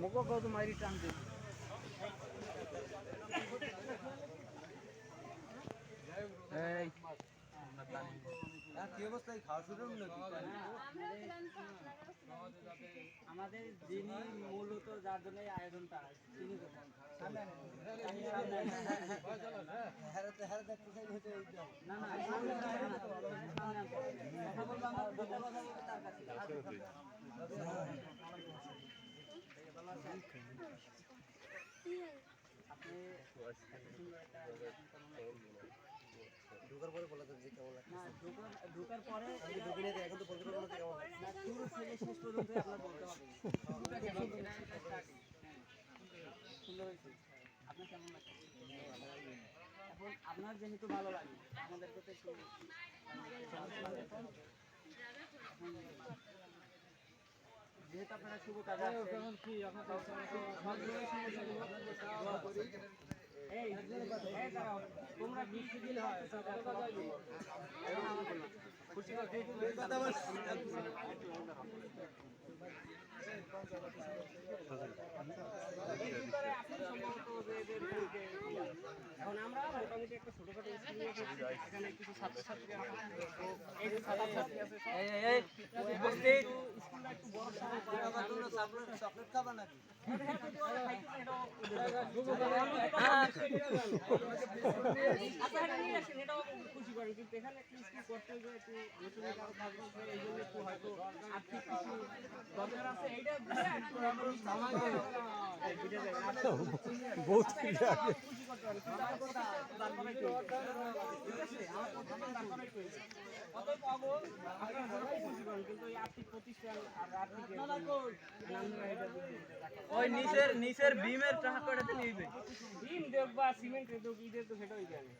মকো কত শুরু আমাদের যিনি মূলত যার জন্য আয়োজনটা তিনি। কথা ঢোকার পরে বলা যাবে যে কেমন লাগে না ঢোকার পরে এখন তো বলতে পারব কেমন বলতে। সুন্দর হয়েছে আপনার কেমন লাগছে এখন আপনার যেহেতু ভালো লাগে, আমাদেরকে তো একটু যেহেতু আপনারা শুভ কাজে তোমরা কি সিভিল হয়? খুশি এখন আমরা মোটামুটি একটা ছোটখাটো এখানে কিছু ছাত্রছাত্রী আছে। উপস্থিত। বহুত খুশি করতে পারেন ওই নিচের নিচের বিমের টাকা কটাতে নিবে ডিম দেব বা সিমেন্ট কি দেব তো সেটাই জানি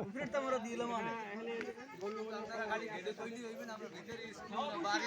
উপরে তো আমরা দিলাম আমি হ্যাঁ গাড়ি ভেতরে তৈরি হইবেন আমরা ভিতরে স্কুল বাড়ি